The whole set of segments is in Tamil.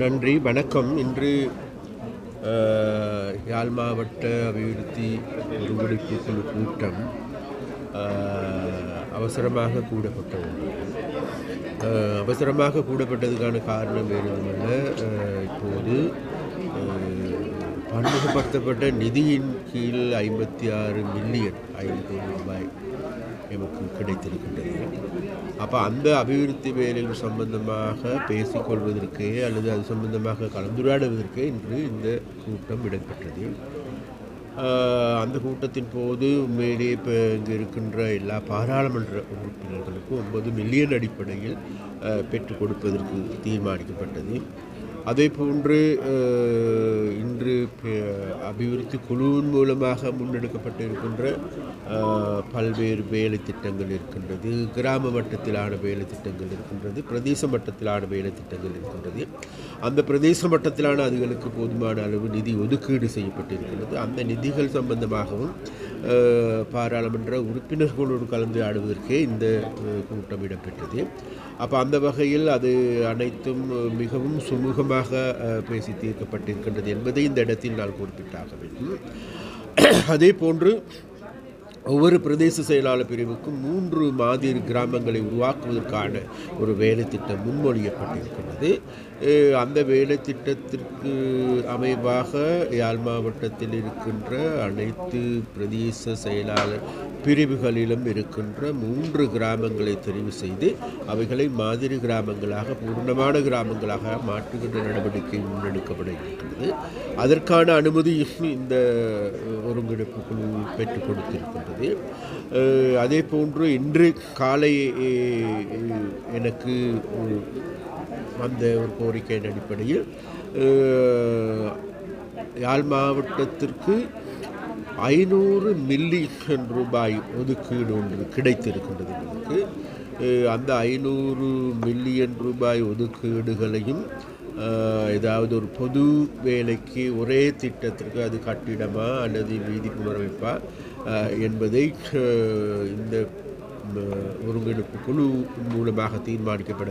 நன்றி வணக்கம். இன்று யாழ் மாவட்ட அபிவிருத்தி ஒருங்கிணைப்பு குழு கூட்டம் அவசரமாக கூடப்பட்ட ஒன்று அவசரமாக கூடப்பட்டதுக்கான காரணம் வேறு இப்போது பன்முகப்படுத்தப்பட்ட நிதியின் கீழ் ஐம்பத்தி ஆறு மில்லியன் ஐந்து ரூபாய் எமக்கு கிடைத்திருக்கின்றது. அப்போ அந்த அபிவிருத்தி வேலைகள் சம்பந்தமாக பேசிக்கொள்வதற்கு அல்லது அது சம்பந்தமாக கலந்துரையாடுவதற்கே இன்று இந்த கூட்டம் இடம்பெற்றது. அந்த கூட்டத்தின் போது உண்மையிலேயே இப்போ இங்கே இருக்கின்ற எல்லா பாராளுமன்ற உறுப்பினர்களுக்கும் ஒன்பது மில்லியன் அடிப்படையில் பெற்றுக் கொடுப்பதற்கு தீர்மானிக்கப்பட்டது. அதே போன்று இன்று அபிவிருத்தி குழுவின் மூலமாக முன்னெடுக்கப்பட்டு இருக்கின்ற பல்வேறு வேலை திட்டங்கள் இருக்கின்றது. கிராம மட்டத்திலான வேலை திட்டங்கள் இருக்கின்றது. பிரதேச மட்டத்திலான வேலை திட்டங்கள் இருக்கின்றது. அந்த பிரதேச மட்டத்திலான அதுகளுக்கு போதுமான அளவு நிதி ஒதுக்கீடு செய்யப்பட்டிருக்கிறது அந்த நிதிகள் சம்பந்தமாகவும் பாராளுமன்ற உறுப்பினர்களோடு கலந்து ஆடுவதற்கே இந்த கூட்டம் இடம்பெற்றது. அப்போ அந்த வகையில் அது அனைத்தும் மிகவும் சுமூகமாக பேசி தீர்க்கப்பட்டிருக்கின்றது என்பதை இந்த இடத்தில் நான் குறிப்பிட்டாக வேண்டும். அதே போன்று ஒவ்வொரு பிரதேச செயலாளர் பிரிவுக்கும் மூன்று மாதிரி கிராமங்களை உருவாக்குவதற்கான ஒரு வேலை திட்டம் முன்மொழியப்பட்டிருக்கிறது. அந்த வேலை திட்டத்திற்கு அமைவாக யாழ் மாவட்டத்தில் இருக்கின்ற அனைத்து பிரதேச செயலாளர் பிரிவுகளிலும் இருக்கின்ற மூன்று கிராமங்களை தெரிவு செய்து அவைகளை மாதிரி கிராமங்களாக பூர்ணமான கிராமங்களாக மாற்றுகின்ற நடவடிக்கை முன்னெடுக்கப்பட இருக்கிறது. அதற்கான அனுமதி இந்த ஒருங்கிணைப்பு குழு பெற்றுக் கொடுத்திருக்கின்றது. அதே போன்று இன்று காலை எனக்கு ஒரு- வந்த ஒரு கோரிக்கையின் அடிப்படையில் யாழ் மாவட்டத்திற்கு ஐநூறு மில்லியன் ரூபாய் ஒதுக்கீடு ஒன்று கிடைத்திருக்கின்றது எங்களுக்கு அந்த ஐநூறு மில்லியன் ரூபாய் ஒதுக்கீடுகளையும் ஏதாவது ஒரு பொது வேலைக்கு ஒரே திட்டத்திற்கு அது கட்டிடமா அல்லது வீதி புனரமைப்பா என்பதை இந்த ஒருங்கிணைப்பு குழு மூலமாக தீர்மானிக்கப்பட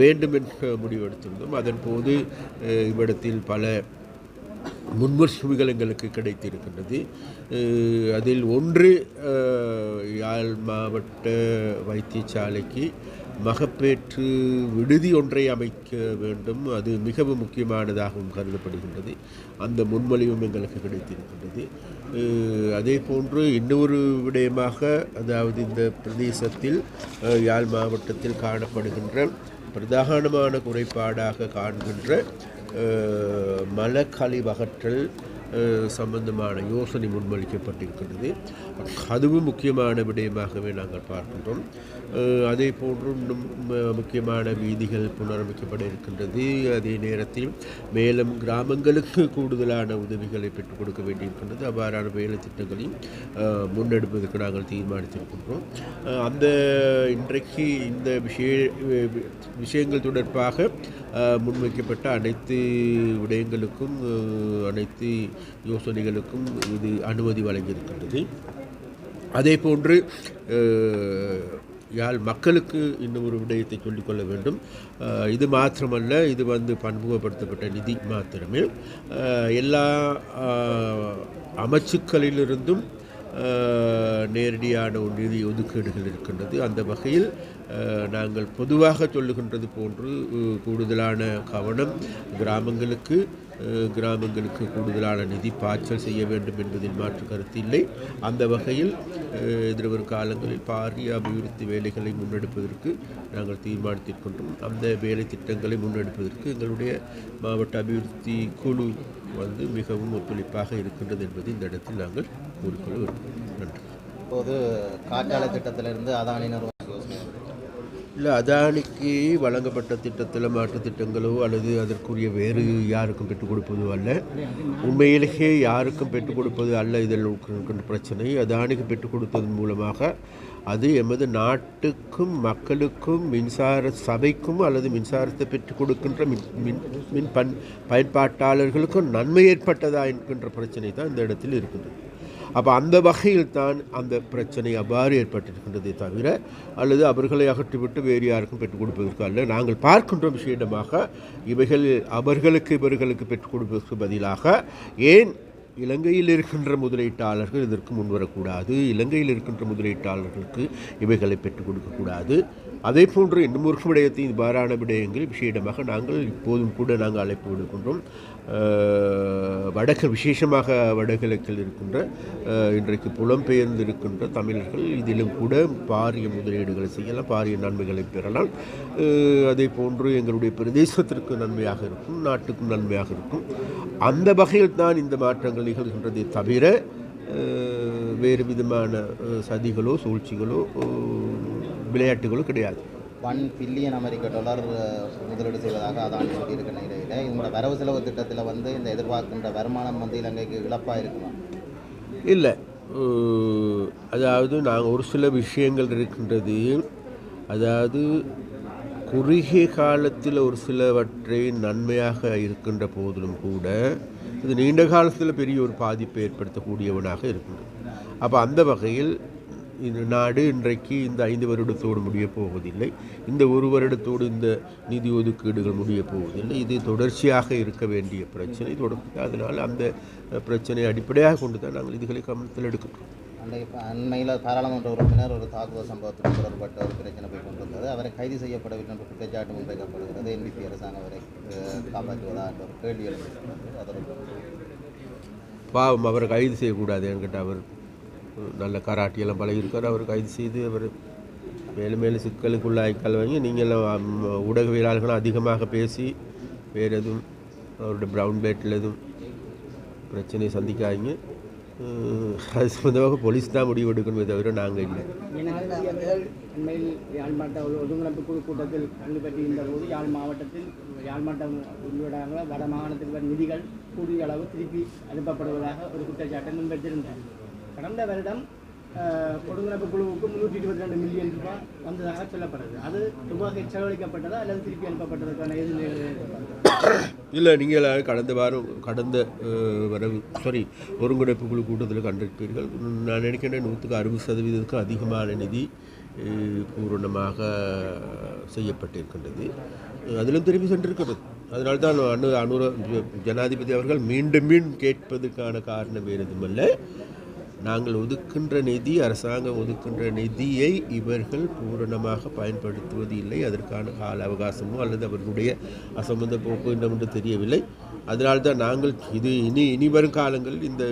வேண்டும் என்ற முடிவெடுத்திருந்தோம். அதன் போது இவ்விடத்தில் பல முன்வரிசைகள் எங்களுக்கு கிடைத்திருக்கின்றது அதில் ஒன்று யாழ் மாவட்ட வைத்தியசாலைக்கு மகப்பேற்று விடுதி ஒன்றை அமைக்க வேண்டும். அது மிகவும் முக்கியமானதாகவும் கருதப்படுகின்றது. அந்த முன்மொழிவும் எங்களுக்கு கிடைத்திருக்கின்றது. அதே போன்று இன்னொரு விடயமாக அதாவது இந்த பிரதேசத்தில் யாழ் மாவட்டத்தில் காணப்படுகின்ற பிரதானமான குறைபாடாக காண்கின்ற அஹ், மலக்கழிவகற்றல் சம்பந்தமான யோசனை முன்மொழிக்கப்பட்டிருக்கிறது அதுவும் முக்கியமான விடயமாகவே நாங்கள் பார்க்கின்றோம். அதே போன்று இன்னும் ம- முக்கியமான வீதிகள் புனரமைக்கப்பட இருக்கின்றது. அதே நேரத்தில் மேலும் கிராமங்களுக்கு கூடுதலான உதவிகளை பெற்றுக் கொடுக்க வேண்டியிருக்கின்றது. அவ்வாறான வேலை திட்டங்களையும் முன்னெடுப்பதற்கு நாங்கள் தீர்மானித்திருக்கின்றோம். அந்த இன்றைக்கு இந்த விஷய விஷயங்கள் தொடர்பாக முன்வைக்கப்பட்ட அனைத்து விடயங்களுக்கும் அனைத்து யோசனைகளுக்கும் இது அனுமதி வழங்கியிருக்கின்றது. அதே போன்று யாழ் மக்களுக்கு இன்னும் ஒரு விடயத்தை சொல்லிக்கொள்ள வேண்டும். இது மாத்திரமல்ல இது வந்து பன்முகப்படுத்தப்பட்ட நிதி மாத்திரமே. எல்லா அமைச்சுக்களிலிருந்தும் நேரடியான ஒரு நிதி ஒதுக்கீடுகள் இருக்கின்றது. அந்த வகையில் நாங்கள் பொதுவாக சொல்லுகின்றது போன்று கூடுதலான கவனம் கிராமங்களுக்கு கிராமங்களுக்கு கூடுதலான நிதி பாய்ச்சல் செய்ய வேண்டும் என்பதில் மாற்று கருத்து இல்லை. அந்த வகையில் எதிர்வரும் காலங்களில் பாரிய அபிவிருத்தி வேலைகளை முன்னெடுப்பதற்கு நாங்கள் தீர்மானித்திருக்கின்றோம் அந்த வேலை திட்டங்களை முன்னெடுப்பதற்கு எங்களுடைய மாவட்ட அபிவிருத்தி குழு வந்து மிகவும் ஒத்துழைப்பாக இருக்கின்றது என்பதை இந்த இடத்தில் நாங்கள் கூறிக்கொள்ள விரும்புகிறோம். நன்றி. இப்போது காற்றாலை திட்டத்திலிருந்து அதானி நிறுவனம் இல்லை அதானிக்கு வழங்கப்பட்ட திட்டத்தில் மாற்றுத் திட்டங்களோ அல்லது அதற்குரிய வேறு யாருக்கும் பெற்றுக் கொடுப்பதோ அல்ல. உண்மையிலேயே யாருக்கும் பெற்றுக் கொடுப்பது அல்ல இதில் இருக்கின்ற பிரச்சனை. அதானிக்கு பெற்றுக் கொடுத்ததன் மூலமாக அது எமது நாட்டுக்கும் மக்களுக்கும் மின்சார சபைக்கும் அல்லது மின்சாரத்தை பெற்றுக் கொடுக்கின்ற மின் மின் மின் பன் பயன்பாட்டாளர்களுக்கும் நன்மை ஏற்பட்டதா என்கின்ற பிரச்சனை தான் இந்த இடத்தில் இருக்குது. அப்போ அந்த வகையில் தான் அந்த பிரச்சனை அவ்வாறு ஏற்பட்டிருக்கின்றதே தவிர அல்லது அவர்களை அகற்றிவிட்டு வேறு யாருக்கும் பெற்றுக் கொடுப்பதற்கு அல்ல. நாங்கள் பார்க்கின்ற விஷயமாக இவைகள் அவர்களுக்கு இவர்களுக்கு பெற்றுக் கொடுப்பதற்கு பதிலாக ஏன் இலங்கையில் இருக்கின்ற முதலீட்டாளர்கள் இதற்கு முன்வரக்கூடாது இலங்கையில் இருக்கின்ற முதலீட்டாளர்களுக்கு இவைகளை பெற்றுக் கொடுக்கக்கூடாது. அதே போன்று இன்னும் ஒரு விடயத்தின் இவ்வாறான விடயங்கள் விஷயமாக நாங்கள் இப்போதும் கூட நாங்கள் அழைப்பு விடுக்கின்றோம். வடக்கு விசேஷமாக வடகிழக்கில் இருக்கின்ற இன்றைக்கு புலம்பெயர்ந்து இருக்கின்ற தமிழர்கள் இதிலும் கூட பாரிய முதலீடுகளை செய்யலாம் பாரிய நன்மைகளை பெறலாம். அதே போன்று எங்களுடைய பிரதேசத்திற்கு நன்மையாக இருக்கும் நாட்டுக்கும் நன்மையாக இருக்கும். அந்த வகையில் தான் இந்த மாற்றங்கள் நிகழ்கின்றதே தவிர வேறு விதமான சதிகளோ சூழ்ச்சிகளோ விளையாட்டுகளோ கிடையாது. ஒன் பில்லியன் அமெரிக்க டாலர் முதலீடு செய்வதாக அதானி சொல்லியிருக்க நிலையில் இவங்களோட வரவு செலவு திட்டத்தில் வந்து இந்த எதிர்பார்க்கின்ற வருமானம் வந்து இலங்கைக்கு இழப்பாக இருக்குமா? இல்லை. அதாவது நாங்கள் ஒரு சில விஷயங்கள் இருக்கின்றது அதாவது குறுகிய காலத்தில் ஒரு சிலவற்றை நன்மையாக இருக்கின்ற போதிலும் கூட இது நீண்ட காலத்தில் பெரிய ஒரு பாதிப்பை ஏற்படுத்தக்கூடியவனாக இருக்கின்றது. அப்போ அந்த வகையில் இந்த நாடு இன்றைக்கு இந்த ஐந்து வருடத்தோடு முடியப் போவதில்லை. இந்த ஒரு வருடத்தோடு இந்த நிதி ஒதுக்கீடுகள் முடியப் போவதில்லை. இது தொடர்ச்சியாக இருக்க வேண்டிய பிரச்சனை. தொடர்ந்து அதனால் அந்த பிரச்சனையை அடிப்படையாக கொண்டு தான் நாங்கள் இதுகளை கவனத்தில் எடுக்கிறோம் அந்த இப்போ அண்மையில் பாராளுமன்ற உறுப்பினர் ஒரு தாக்குதல் சம்பவத்துடன் தொடர்பட்ட ஒரு பிரச்சனை போய் கொண்டிருந்தது. அவரை கைது செய்யப்படவில்லை என்ற குற்றச்சாட்டு முன்வைக்கப்படுகிறது என்பிபி அரசாங்கம் அவரை காப்பாற்றுவதா என்ற ஒரு கேள்வி எழுந்திருக்கிறது அதற்கு பாவம் அவரை கைது செய்யக்கூடாது என்கிட்ட அவர் நல்ல கராட்டியெல்லாம் பழகியிருக்கார். அவர் கைது செய்து அவர் மேலும் மேலும் சிக்கலுக்குள்ளாய்க்கால் வாங்கி நீங்களும் ஊடகவியலாளர்களும் அதிகமாக பேசி வேறு எதுவும் அவருடைய ப்ரௌன் பேட்டில் எதுவும் பிரச்சனையை சந்திக்காதீங்க. அது சம்மந்தமாக போலீஸ் தான் முடிவு எடுக்கணுமே தவிர நாங்கள் இல்லை. இனநாயகர்கள் அண்மையில் யாழ் மாவட்ட ஒரு ஒருங்கிணைப்பு குழு கூட்டத்தில் கலந்து பெற்றிருந்த போது யாழ் மாவட்டத்தில் யாழ் மாவட்டம் உள்ளிடாக வட மாகாணத்துக்கு நிதிகள் கூடிய அளவு திருப்பி அனுப்பப்படுவதாக ஒரு குற்றச்சாட்டை முன்வைத்திருந்தார் கடந்த வருடம் அஹ், குழுவுக்கு முன்னூற்றி இருபத்தி ரெண்டு மில்லியன் ரூபாய் வந்ததாக சொல்லப்படுது. அது ரூபாய் செலவழிக்கப்பட்டதா அல்லது திருப்பி அனுப்பப்பட்டதுக்கான எதிர்நிலை இல்லை நீங்கள் கடந்த வாரம் கடந்த வரவு சாரி ஒருங்கிணைப்பு குழு கூட்டத்தில் கண்டிருப்பீர்கள். நான் நினைக்கிறேன் நூற்றுக்கு அறுபது சதவீதத்துக்கும் அதிகமான நிதி பூரணமாக செய்யப்பட்டிருக்கின்றது. அதிலும் திரும்பி சென்றிருக்கிறது. அதனால தான் அனு அனுர ஜனாதிபதி அவர்கள் மீண்டும் மீண்டும் கேட்பதற்கான காரணம் வேறு எதுவுமல்ல நாங்கள் ஒதுக்கின்ற நிதி அரசாங்கம் ஒதுக்கின்ற நிதியை இவர்கள் பூரணமாக பயன்படுத்துவது இல்லை. அதற்கான கால அவகாசமோ அல்லது அவர்களுடைய அசம்பந்த போக்கு என்னவென்று தெரியவில்லை. அதனால்தான் நாங்கள் இது இனி இனி வரும் காலங்களில் இந்த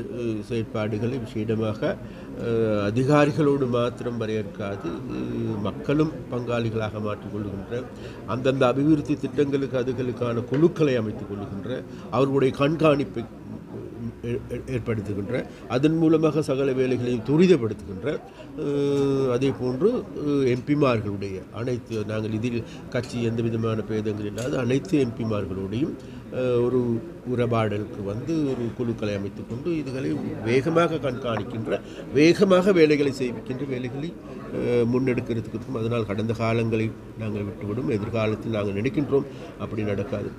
செயற்பாடுகளை விஷயமாக அதிகாரிகளோடு மாத்திரம் வரையறுக்காது. மக்களும் பங்காளிகளாக மாற்றிக்கொள்கின்ற அந்தந்த அபிவிருத்தி திட்டங்களுக்கு அதுகளுக்கான குழுக்களை அமைத்துக் கொள்கின்ற அவர்களுடைய கண்காணிப்பை ஏற்படுத்துகின்ற அதன் மூலமாக சகல வேலைகளையும் துரிதப்படுத்துகின்ற அதே போன்று எம்பிமார்களுடைய அனைத்து நாங்கள் இதில் கட்சி எந்த விதமான பேதங்கள் இல்லாத அனைத்து எம்பிமார்களுடையும் ஒரு உறவாடலுக்கு வந்து ஒரு குழுக்களை அமைத்து கொண்டு இதுகளை வேகமாக கண்காணிக்கின்ற வேகமாக வேலைகளை செய்விக்கின்ற வேலைகளை முன்னெடுக்கிறதுக்கு முன்னெடுக்கிறதுக்கும் அதனால் கடந்த காலங்களை நாங்கள் விட்டுவிடும் எதிர்காலத்தில் நாங்கள் நினைக்கின்றோம். அப்படி நடக்காது.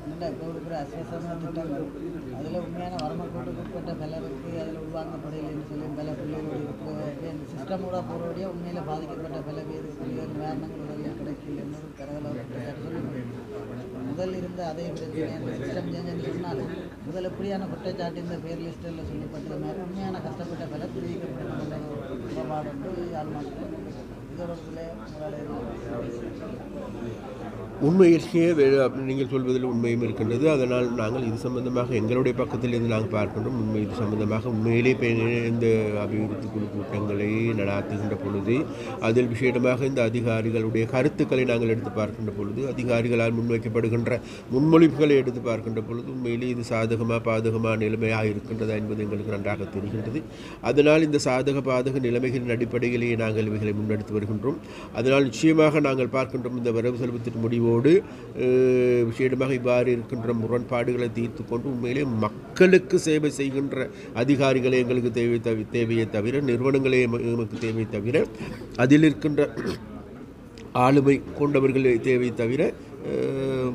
இருக்கிற அசேசமான திட்டங்கள் அதில் உண்மையான வரம்புக்கு உட்பட்ட பலருக்கு அதில் உள்வாங்கப்படையில்லைன்னு சொல்லி பல பிள்ளைகள் இருக்கு. இந்த சிஸ்டமோட போகிறோடைய உண்மையில் பாதிக்கப்பட்ட பல பேர் நிவாரணங்கள் கிடைக்கலன்னு ஒரு பரவலாக முதல் இருந்த அதே பிரச்சனை சிஸ்டம் சொன்னாலும் முதல் எப்படியான குற்றச்சாட்டு இந்த பேர் லிஸ்ட்டில் சொல்லப்பட்டது? மாதிரி உண்மையான கஷ்டப்பட்ட பல பிரிக்கப்பட்ட உறவாடு வந்து யாழ் உண்மையிலேயே நீங்கள் சொல்வதில் உண்மையும் இருக்கின்றது. அதனால் நாங்கள் இது சம்பந்தமாக எங்களுடைய பக்கத்தில் இருந்து நாங்கள் பார்க்கின்றோம். உண்மை இது சம்பந்தமாக உண்மையிலே இந்த அபிவிருத்தி குழு கூட்டங்களை நடாத்துகின்ற பொழுது அதில் விசேடமாக இந்த அதிகாரிகளுடைய கருத்துக்களை நாங்கள் எடுத்து பார்க்கின்ற பொழுது அதிகாரிகளால் முன்வைக்கப்படுகின்ற முன்மொழிவுகளை எடுத்து பார்க்கின்ற பொழுது உண்மையிலே இது சாதகமாக பாதகமாக நிலைமையாக இருக்கின்றதா என்பது எங்களுக்கு நன்றாக தெரிகின்றது. அதனால் இந்த சாதக பாதக நிலைமைகளின் அடிப்படையிலேயே நாங்கள் இவைகளை முன்னெடுத்து வருகின்றோம் அதனால் நிச்சயமாக நாங்கள் பார்க்கின்றோம் இந்த வரவு செலவு முடிவோடு விஷயமாக இவ்வாறு இருக்கின்ற முரண்பாடுகளை தீர்த்து கொண்டு உண்மையிலே மக்களுக்கு சேவை செய்கின்ற அதிகாரிகளை எங்களுக்கு தேவை தவி தேவையை தவிர நிறுவனங்களே எங்களுக்கு எமக்கு தேவை தவிர அதில் இருக்கின்ற ஆளுமை கொண்டவர்களே தேவை தவிர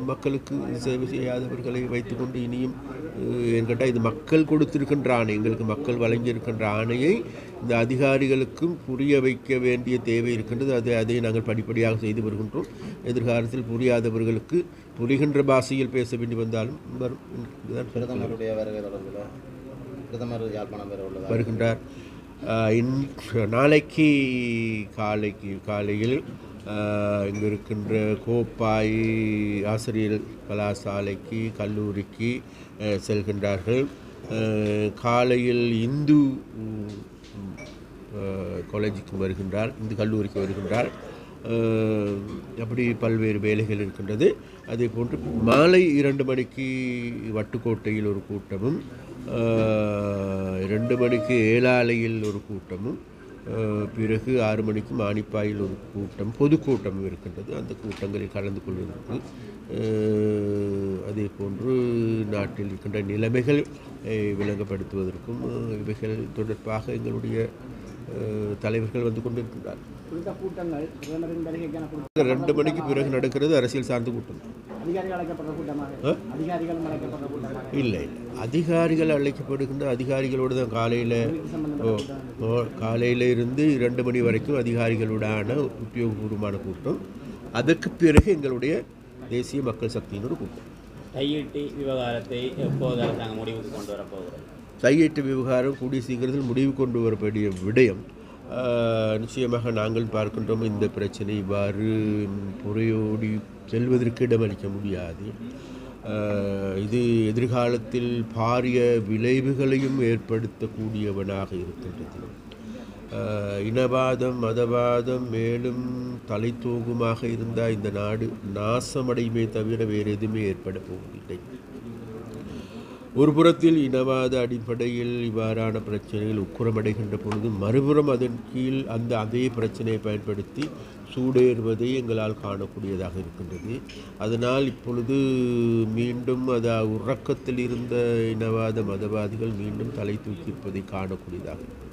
மக்களுக்கு சேவை செய்யாதவர்களை வைத்துக்கொண்டு இனியும் என்கிட்ட இது மக்கள் கொடுத்திருக்கின்ற ஆணை எங்களுக்கு மக்கள் வழங்கியிருக்கின்ற ஆணையை இந்த அதிகாரிகளுக்கும் புரிய வைக்க வேண்டிய தேவை இருக்கின்றது. அது அதை நாங்கள் படிப்படியாக செய்து வருகின்றோம். எதிர்காலத்தில் புரியாதவர்களுக்கு புரிகின்ற பாஷையில் பேச வேண்டி வந்தாலும் வரும். பிரதமருடைய வருகை தொடர்பில் பிரதமர் யாழ்ப்பாணம் பெற உள்ளதா வருகின்றார். இன் நாளைக்கு காலைக்கு காலையில் இங்கு இருக்கின்ற கோப்பாய் ஆசிரியர் கலாசாலைக்கு கல்லூரிக்கு செல்கின்றார்கள். காலையில் இந்து காலேஜுக்கு வருகின்றார் இந்து கல்லூரிக்கு வருகின்றார். அப்படி பல்வேறு வேலைகள் இருக்கின்றது. அதே போன்று மாலை இரண்டு மணிக்கு வட்டுக்கோட்டையில் ஒரு கூட்டமும் ரெண்டு இரண்டு மணிக்கு ஏழாலையில் ஒரு கூட்டமும் பிறகு ஆறு மணிக்கு மானிப்பாயில் ஒரு கூட்டம் பொதுக்கூட்டமும் இருக்கின்றது. அந்த கூட்டங்களில் கலந்து கொள்வதற்கு ஆஹ் அதே போன்று நாட்டில் இருக்கின்ற நிலைமைகள் விளங்கப்படுத்துவதற்கும் இவைகள் தொடர்பாக எங்களுடைய தலைவர்கள் வந்து கொண்டிருக்கிறார் ரெண்டு மணிக்கு பிறகு நடக்கிறது அரசியல் சார்ந்த கூட்டம். இல்லை இல்லை. அதிகாரிகள் அழைக்கப்படுகின்ற அதிகாரிகளோடு தான் காலையில் காலையில் இருந்து இரண்டு மணி வரைக்கும் அதிகாரிகளுடான உத்தியோகபூர்வமான கூட்டம். அதற்கு பிறகு எங்களுடைய தேசிய மக்கள் சக்தியின் ஒரு கூட்டம். கையீட்டு விவகாரத்தை எப்போது அரசாங்கம் முடிவுக்கு கொண்டு வரப்போகிறது கையெட்டு விவகாரம் கூடிய சீக்கிரத்தில் முடிவு கொண்டு வரக்கூடிய விடயம் நிச்சயமாக நாங்கள் பார்க்கின்றோம் இந்த பிரச்சனை. இவ்வாறு புறையோடி செல்வதற்கு இடமளிக்க முடியாது. இது எதிர்காலத்தில் பாரிய விளைவுகளையும் ஏற்படுத்தக்கூடியவனாக இருக்கின்றது. இனவாதம் மதவாதம் மேலும் தலை தூங்குமாக இருந்தால் இந்த நாடு நாசமடையுமே தவிர வேறு எதுவுமே ஏற்பட போவதில்லை. ஒரு புறத்தில் இனவாத அடிப்படையில் இவ்வாறான பிரச்சனைகள் உக்குரமடைகின்ற பொழுது மறுபுறம் அதன் கீழ் அந்த அதே பிரச்சனையை பயன்படுத்தி சூடேறுவதை எங்களால் காணக்கூடியதாக இருக்கின்றது. அதனால் இப்பொழுது மீண்டும் அது உறக்கத்தில் இருந்த இனவாத மதவாதிகள் மீண்டும் தலை தூக்கியிருப்பதை காணக்கூடியதாக இருக்கிறது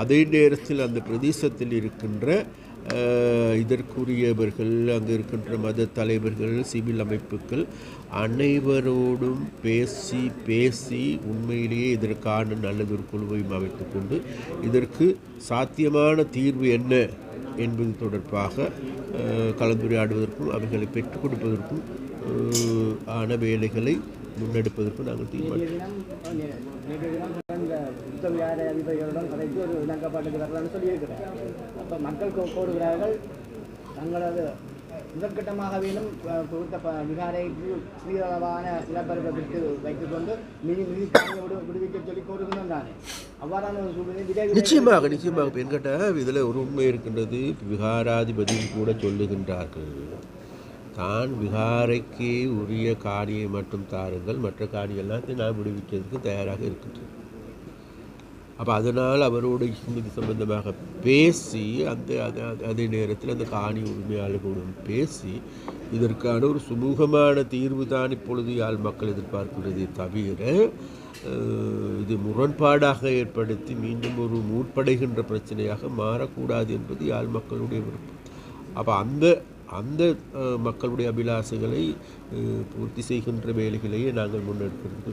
அதே நேரத்தில் அந்த பிரதேசத்தில் இருக்கின்ற இதற்குரியவர்கள் அங்கு இருக்கின்ற மத தலைவர்கள் சிவில் அமைப்புகள் அனைவரோடும் பேசி பேசி உண்மையிலேயே இதற்கான நல்லதொரு குழுவையும் அமைத்துக் கொண்டு இதற்கு சாத்தியமான தீர்வு என்ன என்பது தொடர்பாக கலந்துரையாடுவதற்கும் அவைகளை பெற்றுக் கொடுப்பதற்கும் ஆன வேலைகளை முன்னெடுப்பதற்கும் நாங்கள் தீர்மானிக்கிறோம். யுத்த விகார அதிபதிகளுடன் கதைத்து ஒரு இணக்கப்பாட்டுக்கு வரலாம்னு சொல்லியிருக்கிறேன். அப்போ மக்கள் கோருகிறார்கள் தங்களது முதற்கட்டமாகவேனும் அஹ், கொடுத்த விகாரைக்கு சிறிதளவான நிலப்பரப்பை விட்டு வைத்துக்கொண்டு மினி மினி காணியை விடு விடுவிக்க சொல்லி கோருகிறோம் தானே அவ்வாறான ஒரு சூழ்நிலை விரைவில் நிச்சயமாக நிச்சயமாக இப்போ என்கிட்ட இதில் ஒரு உண்மை இருக்கின்றது. விகாராதிபதியும் கூட சொல்லுகின்றார்கள். தான் விகாரைக்கு உரிய காணியை மட்டும் தாருங்கள் மற்ற காணி எல்லாத்தையும் நான் விடுவிக்கிறதுக்கு தயாராக இருக்கின்றேன். அப்போ அதனால் அவரோடு இது சம்பந்தமாக பேசி அந்த அதே நேரத்தில் அந்த காணி உரிமையாளர்களுடன் பேசி இதற்கான ஒரு சுமூகமான தீர்வு தான் இப்பொழுது யாழ் மக்கள் எதிர்பார்க்கிறதே தவிர இது முரண்பாடாக ஏற்படுத்தி மீண்டும் ஒரு மூட்படைகின்ற பிரச்சனையாக மாறக்கூடாது என்பது யாழ் மக்களுடைய விருப்பம். அப்போ அந்த அந்த மக்களுடைய அபிலாசைகளை பூர்த்தி செய்கின்ற வேலைகளையே நாங்கள் முன்னெடுக்கிறது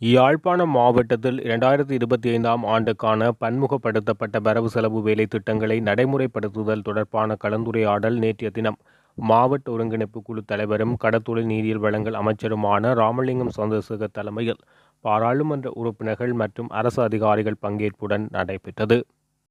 யாழ்ப்பாணம் மாவட்டத்தில் இரண்டாயிரத்தி இருபத்தி ஐந்தாம் ஆண்டுக்கான பன்முகப்படுத்தப்பட்ட வரவு செலவு வேலை திட்டங்களை நடைமுறைப்படுத்துதல் தொடர்பான கலந்துரையாடல் நேற்றைய தினம். மாவட்ட ஒருங்கிணைப்பு குழு தலைவரும் கடத்தொழில் நீரியல் வழங்கல் அமைச்சருமான ராமலிங்கம் சந்திரசேகர் தலைமையில் பாராளுமன்ற உறுப்பினர்கள் மற்றும் அரசு அதிகாரிகள் பங்கேற்புடன் நடைபெற்றது.